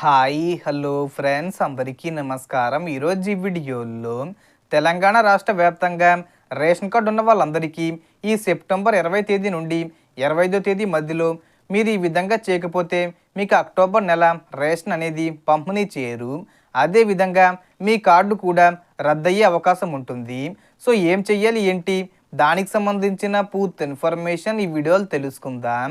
Hi hello friends అందరికీ నమస్కారం. ఈరోజు ఈ వీడియోలో తెలంగాణ రాష్ట్ర వ్యాప్తంగా రేషన్ కార్డు ఉన్న వాళ్ళందరికీ ఈ సెప్టెంబర్ ఇరవై తేదీ నుండి ఇరవై ఐదో తేదీ మధ్యలో మీరు ఈ విధంగా చేయకపోతే మీకు అక్టోబర్ నెల రేషన్ అనేది పంపిణీ చేయరు. అదేవిధంగా మీ కార్డు కూడా రద్దయ్యే అవకాశం ఉంటుంది. సో ఏం చెయ్యాలి ఏంటి? దానికి సంబంధించిన పూర్తి ఇన్ఫర్మేషన్ ఈ వీడియోలు తెలుసుకుందాం.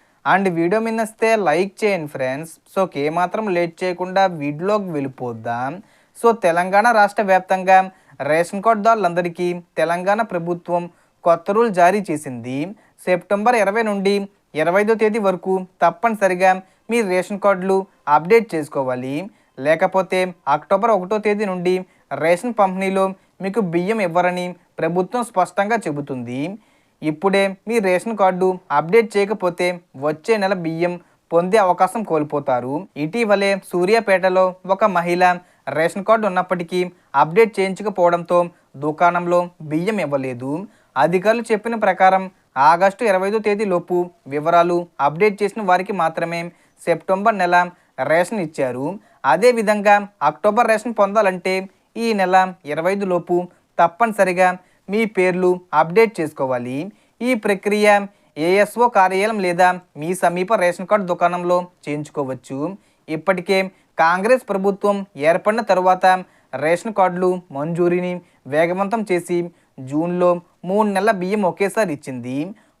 అండ్ వీడియో మిన్నస్తే లైక్ చేయండి ఫ్రెండ్స్. సో ఏమాత్రం లేట్ చేయకుండా వీడియోలోకి వెళ్ళిపోద్దాం. సో తెలంగాణ రాష్ట్ర వ్యాప్తంగా రేషన్ కార్డుదారులందరికీ తెలంగాణ ప్రభుత్వం కొత్త రూల్ జారీ చేసింది. సెప్టెంబర్ ఇరవై నుండి ఇరవై ఐదో తేదీ వరకు తప్పనిసరిగా మీ రేషన్ కార్డులు అప్డేట్ చేసుకోవాలి. లేకపోతే అక్టోబర్ ఒకటో తేదీ నుండి రేషన్ పంపిణీలో మీకు బియ్యం ఇవ్వరని ప్రభుత్వం స్పష్టంగా చెబుతుంది. ఇప్పుడే మీ రేషన్ కార్డు అప్డేట్ చేయకపోతే వచ్చే నెల బియ్యం పొందే అవకాశం కోల్పోతారు. ఇటీవలే సూర్యాపేటలో ఒక మహిళ రేషన్ కార్డు ఉన్నప్పటికీ అప్డేట్ చేయించకపోవడంతో దుకాణంలో బియ్యం ఇవ్వలేదు. అధికారులు చెప్పిన ప్రకారం ఆగస్టు ఇరవై ఐదో తేదీలోపు వివరాలు అప్డేట్ చేసిన వారికి మాత్రమే సెప్టెంబర్ నెల రేషన్ ఇచ్చారు. అదేవిధంగా అక్టోబర్ రేషన్ పొందాలంటే ఈ నెల ఇరవై ఐదు లోపు తప్పనిసరిగా మీ పేర్లు అప్డేట్ చేసుకోవాలి. ఈ ప్రక్రియ ఏఎస్ఓ కార్యాలయం లేదా మీ సమీప రేషన్ కార్డు దుకాణంలో చేయించుకోవచ్చు. ఇప్పటికే కాంగ్రెస్ ప్రభుత్వం ఏర్పడిన తర్వాత రేషన్ కార్డులు మంజూరీని వేగవంతం చేసి జూన్లో మూడు నెలల బియ్యం ఒకేసారి ఇచ్చింది.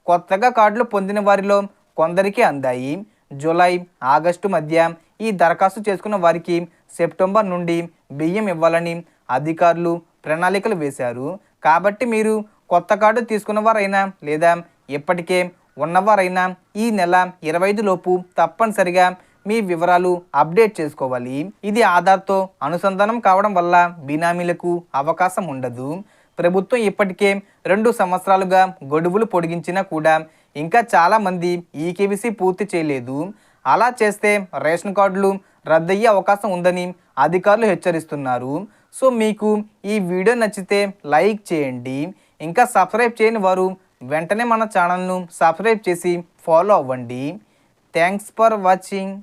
కొత్తగా కార్డులు పొందిన వారిలో కొందరికి అందాయి. జూలై ఆగస్టు మధ్య ఈ దరఖాస్తు చేసుకున్న వారికి సెప్టెంబర్ నుండి బియ్యం ఇవ్వాలని అధికారులు ప్రణాళికలు వేశారు. కాబట్టి మీరు కొత్త కార్డు తీసుకున్నవారైనా లేదా ఇప్పటికే ఉన్నవారైనా ఈ నెల ఇరవై ఐదు లోపు తప్పనిసరిగా మీ వివరాలు అప్డేట్ చేసుకోవాలి. ఇది ఆధార్తో అనుసంధానం కావడం వల్ల బినామీలకు అవకాశం ఉండదు. ప్రభుత్వం ఇప్పటికే రెండు సంవత్సరాలుగా గొడువులు పొడిగించినా కూడా ఇంకా చాలామంది ఈకేవీసీ పూర్తి చేయలేదు. అలా చేస్తే రేషన్ కార్డులు రద్దయ్యే అవకాశం ఉందని అధికారులు హెచ్చరిస్తున్నారు. సో మీకు ఈ వీడియో నచ్చితే లైక్ చేయండి. ఇంకా సబ్స్క్రైబ్ చేయని వారు వెంటనే మన ఛానల్ను సబ్స్క్రైబ్ చేసి ఫాలో అవ్వండి. Thanks for watching.